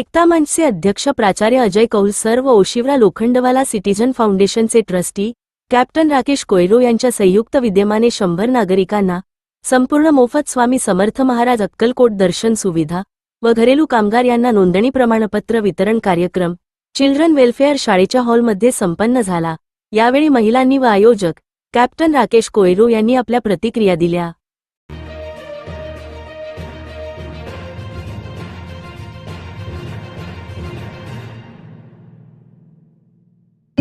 एकता मंचचे अध्यक्ष प्राचार्य अजय कौल सर व ओशिवरा लोखंडवाला सिटीजन फाउंडेशनचे ट्रस्टी कॅप्टन राकेश कोयरो यांच्या संयुक्त विद्यमाने शंभर नागरिकांना संपूर्ण मोफत स्वामी समर्थ महाराज अक्कलकोट दर्शन सुविधा व घरेलू कामगार यांना नोंदणी प्रमाणपत्र वितरण कार्यक्रम चिल्ड्रन वेलफेअर शाळेच्या हॉलमध्ये संपन्न झाला. यावेळी महिलांनी व आयोजक कॅप्टन राकेश कोयरो यांनी आपल्या प्रतिक्रिया दिल्या.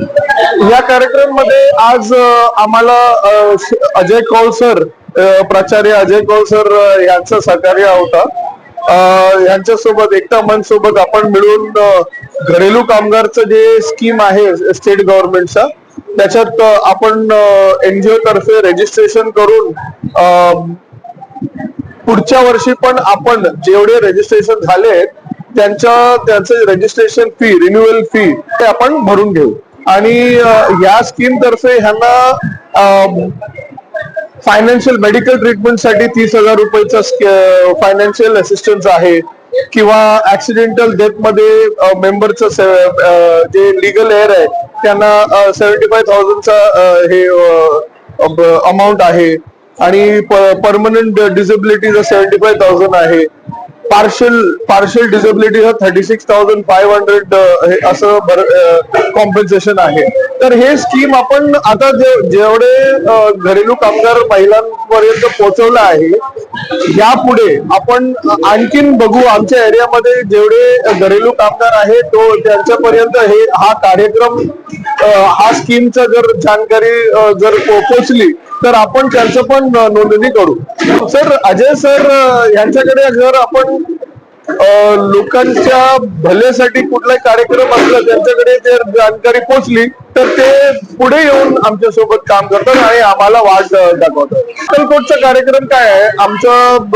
या कार्यक्रममध्ये आज आम्हाला अजय कौल सर प्राचार्य अजय कौल सर यांचा सहकार्य होता. यांच्यासोबत एकता मन सोबत आपण मिळून घरेलू कामगारचं जे स्कीम आहे स्टेट गव्हर्नमेंटचा त्याच्यात आपण एनजीओ तर्फे रजिस्ट्रेशन करून पुढच्या वर्षी पण आपण जेवढे रजिस्ट्रेशन झाले त्यांच्या त्यांचं रजिस्ट्रेशन फी रिन्युअल फी ते आपण भरून घेऊ. आणि या स्कीम तर्फे ह्यांना फायनान्शियल मेडिकल ट्रीटमेंटसाठी तीस हजार रुपयेचा फायनान्शियल असिस्टन्स आहे. किंवा ऍक्सिडेंटल डेथमध्ये मेंबरचं जे लिगल एअर आहे त्यांना सेव्हन्टी फाय थाउजंडचा हे अमाऊंट आहे. आणि परमनंट डिसेबिलिटीचा सेव्हन्टी फाय थाउजंड आहे. Partial partial disability thirty six thousand five hundred हे असं कॉम्पन्सेशन आहे. तर हे स्कीम आपण आता जेवढे घरेलू कामगार महिलांपर्यंत पोहोचवलं आहे यापुढे आपण आणखीन बघू आमच्या एरियामध्ये जेवढे घरेलू कामगार आहे तो त्यांच्यापर्यंत हे हा कार्यक्रम हा स्कीमचा जर जानकारी जर पोहोचली तर आपण त्यांचं पण नोंदणी करू. सर अजय सर यांच्याकडे जर आपण लोकांच्या भल्यासाठी कुठलाही कार्यक्रम असला त्यांच्याकडे जर जानकारी पोहोचली तर ते पुढे येऊन आमच्यासोबत काम करतात आणि आम्हाला वाट दाखवतात. अक्कलकोटचा कार्यक्रम काय आहे? आमचं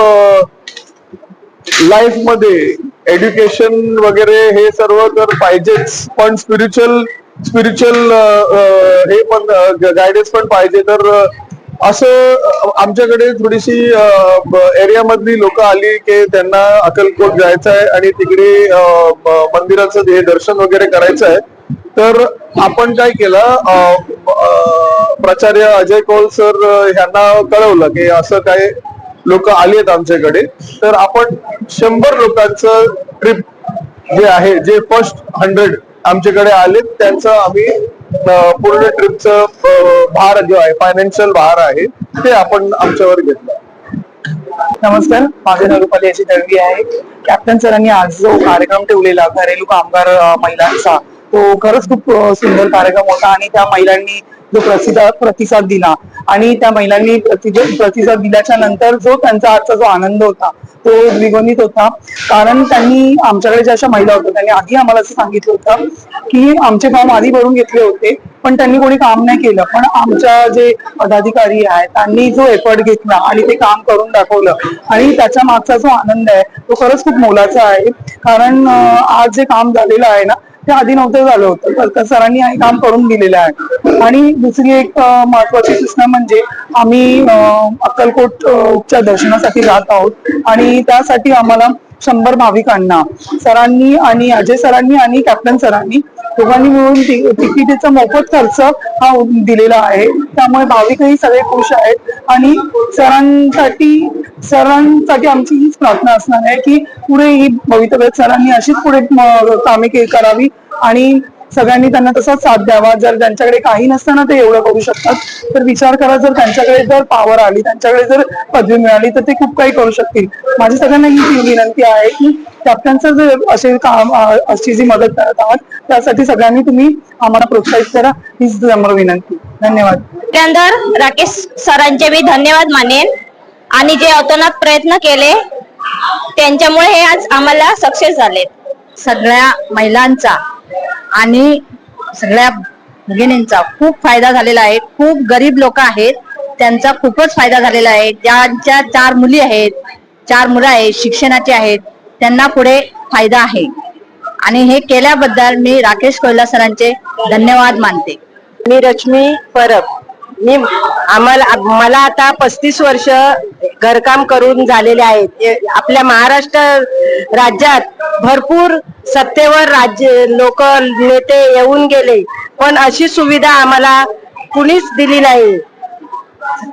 लाईफमध्ये एज्युकेशन वगैरे हे सर्व तर पाहिजेच पण स्पिरिच्युअल स्पिरिच्युअल हे पण गायडन्स पण पाहिजे. तर असं आमच्याकडे थोडीशी एरियामधली लोक आली की त्यांना अक्कलकोट जायचं आहे आणि तिकडे मंदिराचं हे दर्शन वगैरे करायचं आहे तर आपण काय केलं प्राचार्य अजय कौल सर ह्यांना कळवलं की असं काय लोक आली आहेत आमच्याकडे. तर आपण शंभर लोकांचं ट्रिप जे आहे जे फर्स्ट हंड्रेड आमच्याकडे आलेत त्यांचं आम्ही पूर्ण ट्रिपचं भार जो आहे फायनान्शियल भार आहे ते आपण आमच्यावर घेतलं. नमस्कार माझे नाव रुपाली अशी दळवी आहे. कॅप्टन सरांनी आज जो कार्यक्रम ठेवलेला घरेलू कामगार महिलांचा तो खरंच खूप सुंदर कार्यक्रम होता आणि त्या महिलांनी जो प्रतिसाद प्रतिसाद दिला. आणि त्या महिलांनी प्रतिसाद दिल्याच्या नंतर जो त्यांचा आजचा जो आनंद होता तो द्विगुणित होता. कारण त्यांनी आमच्याकडे ज्या अशा महिला होत्या त्यांनी आधी आम्हाला असं सांगितलं होतं की आमचे फॉर्म आधी भरून घेतले होते पण त्यांनी कोणी काम नाही केलं. पण आमच्या जे पदाधिकारी आहेत त्यांनी जो एफर्ट घेतला आणि ते काम करून दाखवलं. आणि त्याच्या मागचा जो आनंद आहे तो खरंच खूप मोलाचा आहे. कारण आज जे काम झालेलं आहे ना ते आधी नव्हतं झालं होतं. तर सरांनी हे काम करून दिलेलं आहे. आणि दुसरी एक महत्वाची सूचना म्हणजे आम्ही अक्कलकोटच्या दर्शनासाठी जात आहोत. आणि त्यासाठी आम्हाला शंभर भाविकांना सरांनी आणि अजय सरांनी आणि कॅप्टन सरांनी दोघांनी मिळून तिकिटीचा मोफत खर्च हा दिलेला आहे. त्यामुळे भाविकही सगळे खुश आहेत. आणि सरांसाठी सरांसाठी आमची हीच प्रार्थना असणार आहे की पुढे ही भवितव्यात सरांनी अशीच पुढे कामे करावी आणि सगळ्यांनी त्यांना तसाच साथ द्यावा. जर त्यांच्याकडे काही नसताना ते एवढं करू शकतात तर विचार करा जर त्यांच्याकडे जर पॉवर आली त्यांच्याकडे जर पदवी मिळाली तर ते खूप काही करू शकतील. माझी सगळ्यांना ही विनंती आहे की कॅप्टनचं जर असे काम अशी जी मदत करत आहात त्यासाठी सगळ्यांनी तुम्ही आम्हाला प्रोत्साहित करा. हीच नम्र विनंती. धन्यवाद. त्यानंतर राकेश सरांचे मी धन्यवाद मानेन. आणि जे अतोनात प्रयत्न केले त्यांच्यामुळे हे आज आम्हाला सक्सेस झाले सगळ्या महिलांचा आणि सगळ्या भगिनींचा खूप फायदा झालेला आहे. खूप गरीब लोक आहेत. त्यांचा खूपच फायदा झालेला आहे. ज्यांच्या चार मुली आहेत चार मुलं आहेत शिक्षणाचे आहेत त्यांना पुढे फायदा आहे. आणि हे केल्याबद्दल मी राकेश कोयला सरांचे धन्यवाद मानते. मी रश्मी परब. मी आम्हाला मला आता पस्तीस वर्ष घरकाम करून झालेले आहेत. आपल्या महाराष्ट्र राज्यात भरपूर सत्तेवर राज्य लोक नेते येऊन गेले. पण अशी सुविधा आम्हाला कुणीच दिली नाही.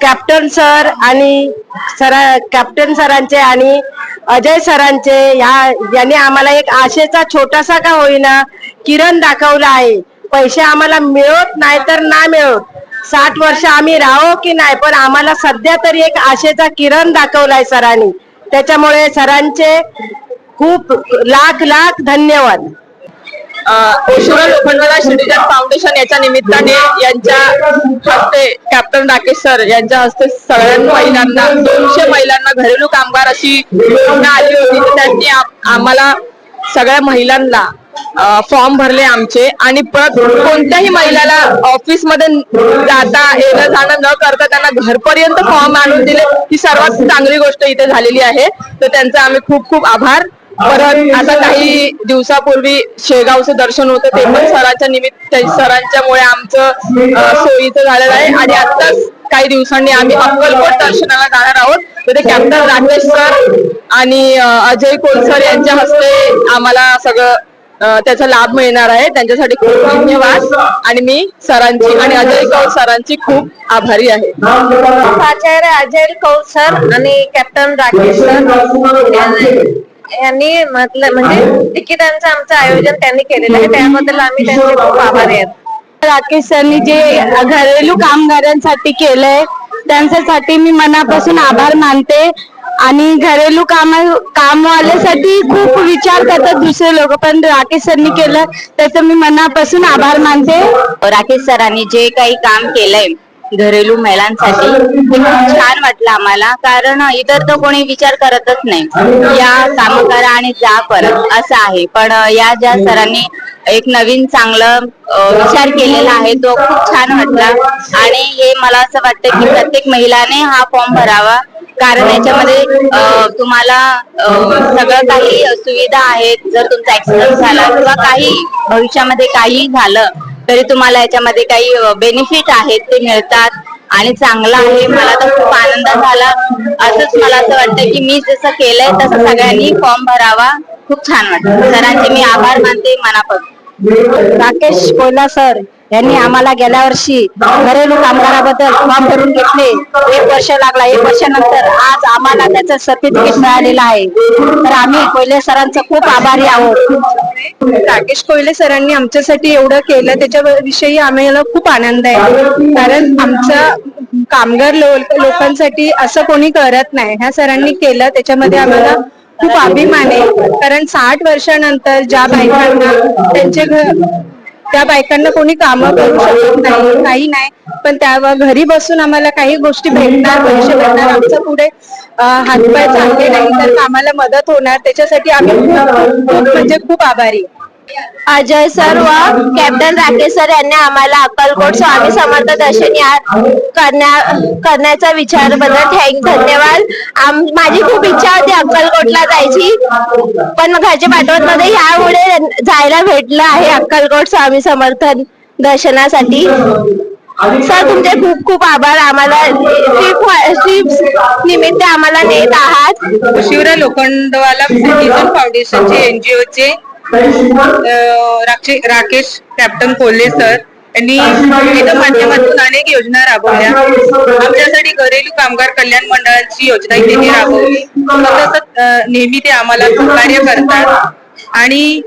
कॅप्टन सर आणि सरा कॅप्टन सरांचे आणि अजय सरांचे या यांनी आम्हाला एक आशेचा छोटासा का होईना किरण दाखवला आहे. पैसे आम्हाला मिळत नाही तर ना मिळत. साठ वर्ष आम्ही राहो की नाही पण आम्हाला सध्या तरी एक आशेचा किरण दाखवलाय सरांनी. त्याच्यामुळे सरांचे खूप लाख लाख धन्यवाद. ओशिवरा लोखंडवाला सिटीजन फाउंडेशन याच्या निमित्ताने यांच्या हस्ते कॅप्टन राकेश सर यांच्या हस्ते सगळ्या महिलांना दोनशे महिलांना घरेलू कामगार अशी योजना आली होती. त्यांनी आम्हाला सगळ्या महिलांना फॉर्म भरले आमचे आणि परत कोणत्याही महिलाला ऑफिसमध्ये जाता येणं जाणं न करता त्यांना घरपर्यंत फॉर्म आणून दिले. ही सर्वात चांगली गोष्ट इथे झालेली आहे. तर त्यांचा आम्ही खूप खूप आभार. परत आता काही दिवसापूर्वी शेगावचं दर्शन होतं ते पण सरांच्या निमित्त सरांच्यामुळे आमचं सोयीचं झालेलं आहे. आणि आताच काही दिवसांनी आम्ही अक्कलकोट दर्शनाला जाणार आहोत. तर ते कॅप्टन राकेश सर आणि अजय कोलसर यांच्या हस्ते आम्हाला सगळं त्याचा लाभ मिळणार आहे. त्यांच्यासाठी खूप धन्यवाद. आणि मी सरांची आणि अजय कौर सरांची खूप आभारी आहे. प्राचार्य अजय कौल सर आणि कॅप्टन राकेश सर. यांनी म्हटलं म्हणजे तिकिटांचं आमचं आयोजन त्यांनी केलेलं आहे. त्याबद्दल आम्ही त्यांचे खूप आभारी आहेत. राकेश सरांनी जे घरेलू कामगारांसाठी केलंय त्यांच्यासाठी मी मनापासून आभार मानते. आणि घरेलू काम कामवाल्यासाठी खूप विचार करतात दुसरे लोक पण राकेश सरनी केलं त्याचं मी मनापासून आभार मानते. राकेश सरांनी जे काही काम केलंय घरेलू महिलांसाठी छान वाटलं आम्हाला. कारण इतर तर कोणी विचार करतच नाही. या काम करा आणि जा परत. असं आहे. पण या ज्या सरांनी एक नवीन चांगलं विचार केलेला आहे तो खूप छान वाटला. आणि हे मला असं वाटतं की प्रत्येक महिलाने हा फॉर्म भरावा. कारण याच्यामध्ये तुम्हाला सगळं काही सुविधा आहेत. जर तुमचा ऍक्सिडेंट झाला किंवा काही भविष्यामध्ये काही झालं तरी तुम्हाला याच्यामध्ये काही बेनिफिट आहेत ते मिळतात आणि चांगलं आहे. मला तर खूप आनंद झाला. असंच मला असं वाटतं की मी जसं केलंय तसं सगळ्यांनी फॉर्म भरावा. खूप छान वाटतं सरांचे मी आभार मानते मनापासून. राकेश कोयला सर. यांनी आम्हाला गेल्या वर्षी घरेलू कामगाराबद्दल फॉर्म भरून घेतले. एक वर्ष लागला. एक वर्षानंतर आज आम्हाला त्याचं सर्टिफिकेट मिळालेलं आहे. तर आम्ही कोयले सरांचं खूप आभारी आहोत. राकेश कोयले सरांनी आमच्यासाठी एवढं केलं त्याच्याविषयी आम्हाला खूप आनंद आहे. कारण आमच्या कामगार लो- लोकांसाठी असं कोणी करत नाही. ह्या सरांनी केलं त्याच्यामध्ये आम्हाला खूप अभिमान आहे. कारण साठ वर्षानंतर ज्या बायकांना त्यांचे घर त्या बायकांना कोणी कामं करू शकत नाही काही नाही. पण त्या घरी बसून आम्हाला काही गोष्टी भेटणार पैसे भेटणार. आमचं पुढे हातपाय चालले नाही तर आम्हाला मदत होणार. त्याच्यासाठी आम्ही खूप म्हणजे खूप आभारी. अजय सर व कॅप्टन राकेश सर यांनी आम्हाला अक्कलकोट स्वामी समर्थ दर्शन या करण्या करण्याचा विचारबद्दल थँक धन्यवाद. माझी खूप इच्छा होती अक्कलकोटला जायची पण घरचे पाठवत मध्ये यामुळे जायला भेटलं आहे अक्कलकोट स्वामी समर्थन दर्शनासाठी. सर तुमचे खूप खूप आभार. आम्हाला ट्रिप निमित्त आम्हाला नेत आहात. शिवराय लोखंडवाला सिटीजन फाउंडेशनचे एनजीओचे राकेश कॅप्टन कोल्हे सर यांनी विविध माध्यमातून अनेक योजना राबवल्या. आमच्यासाठी घरेलू कामगार कल्याण मंडळाची योजना त्यांनी राबवली तसंच नेहमी ते आम्हाला सहकार्य करतात. आणि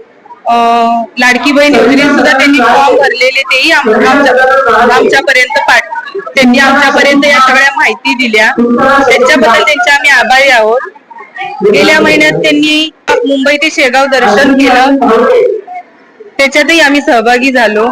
लाडकी बहीण योजनेत सुद्धा त्यांनी फॉर्म भरलेले तेही आम- आमच्या आमच्यापर्यंत पाठ त्यांनी आमच्यापर्यंत या सगळ्या माहिती दिल्या. त्यांच्याबद्दल त्यांचे आम्ही आभारी आहोत. गेल्या महिन्यात त्यांनी मुंबई ते शेगाव दर्शन केलं. त्याच्यातही आम्ही सहभागी झालो.